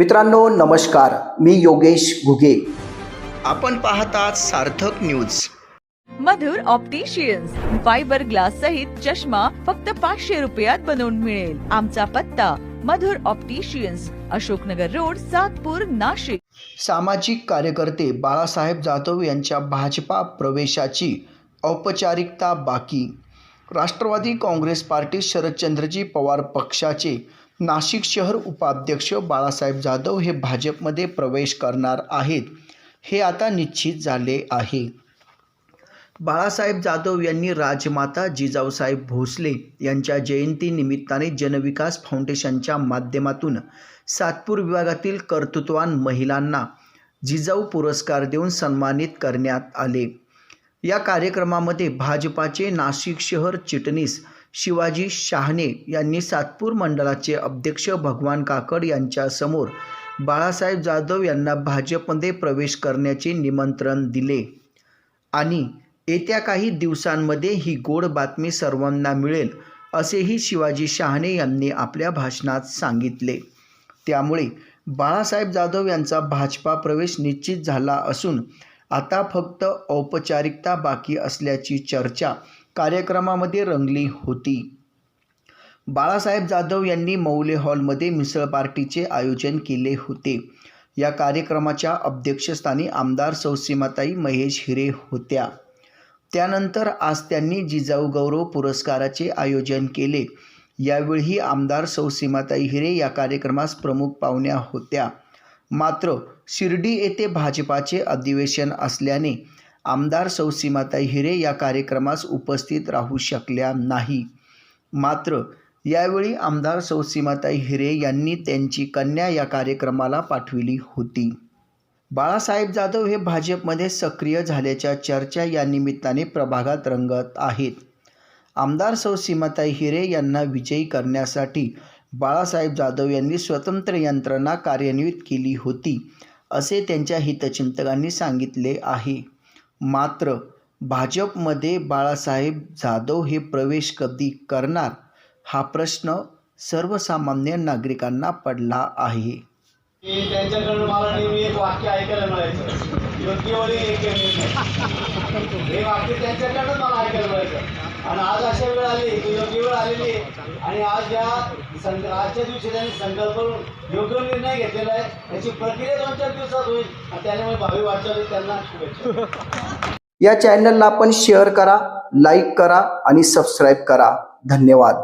मित्रांनो नमस्कार. मी योगेश घुगे. आपण पाहतात Sarthak news. Madhur opticians fibre glass सहित चष्मा फक्त पाचशे रुपयात बनवून मिळेल. आमचा पत्ता मधुर ऑप्टिशियन्स अशोकनगर रोड सातपूर नाशिक. सामाजिक कार्यकर्ते बाळासाहेब जाधव यांच्या भाजपा प्रवेशाची औपचारिकता बाकी. राष्ट्रवादी काँग्रेस पार्टी शरदचंद्रजी पवार पक्षाचे नाशिक शहर उपाध्यक्ष बाळासाहेब जाधव हे भाजपमध्ये प्रवेश करणार आहेत हे आता निश्चित झाले आहे. बाळासाहेब जाधव यांनी राजमाता जिजाऊसाहेब भोसले यांच्या जयंतीनिमित्ताने जनविकास फाउंडेशनच्या माध्यमातून सातपूर विभागातील कर्तृत्वान महिलांना जिजाऊ पुरस्कार देऊन सन्मानित करण्यात आले. या कार्यक्रमामध्ये भाजपाचे नाशिक शहर चिटणीस शिवाजी शहाणे यांनी सातपूर मंडळाचे अध्यक्ष भगवान काकड यांच्यासमोर बाळासाहेब जाधव यांना भाजपमध्ये प्रवेश करण्याचे निमंत्रण दिले. आणि येत्या काही दिवसांमध्ये ही गोड बातमी सर्वांना मिळेल असेही शिवाजी शहाणे यांनी आपल्या भाषणात सांगितले. त्यामुळे बाळासाहेब जाधव यांचा भाजपा प्रवेश निश्चित झाला असून आता फक्त औपचारिकता बाकी असल्याची चर्चा कार्यक्रमामध्ये रंगली होती. बाळासाहेब जाधव यांनी मौले हॉलमध्ये मिसळ पार्टीचे आयोजन केले होते. या कार्यक्रमाच्या अध्यक्षस्थानी आमदार सौसीमाताई महेश हिरे होत्या. त्यानंतर आज त्यांनी जिजाऊ गौरव पुरस्काराचे आयोजन केले. यावेळी आमदार सौसीमाताई हिरे या कार्यक्रमास प्रमुख पाहुण्या होत्या. मात्र शिर्डी येथे भाजपाचे अधिवेशन असल्याने आमदार सौसीमाताई हिरे या कार्यक्रमास उपस्थित राहू शकल्या नाही. मात्र यावेळी आमदार सौसीमाताई हिरे यांनी त्यांची कन्या या कार्यक्रमाला पाठविली होती. बाळासाहेब जाधव हे भाजपमध्ये सक्रिय झाल्याच्या चर्चा या निमित्ताने प्रभागात रंगत आहेत. आमदार सौ सीमाताई हिरे यांना विजयी करण्यासाठी बाळासाहेब जाधव यांनी स्वतंत्र यंत्रणा कार्यान्वित केली होती असे त्यांच्या हितचिंतकांनी सांगितले आहे. मात्र भाजपमध्ये बाळासाहेब जाधव हे प्रवेश कधी करणार हा प्रश्न सर्वसामान्य नागरिकांना पडला आहे. त्यांच्याकडून मला नेहमी एक वाक्य ऐकायला मिळायचं. योग्यवरी एक हे वाक्य त्यांच्याकडूनच मला ऐकायला मिळायचं. आणि आज अशा वेळ आली की योग्य वेळ आलेली आहे. आणि आज या संक आजच्या दिवशी त्यांनी संकल्प योग्य निर्णय घेतलेला आहे. याची प्रक्रिया दोन चार दिवसात होईल. आणि त्यामुळे भावी वाटचाल त्यांना शुभेच्छा. या चॅनलला आपण शेअर करा लाईक करा आणि सबस्क्राईब करा. धन्यवाद.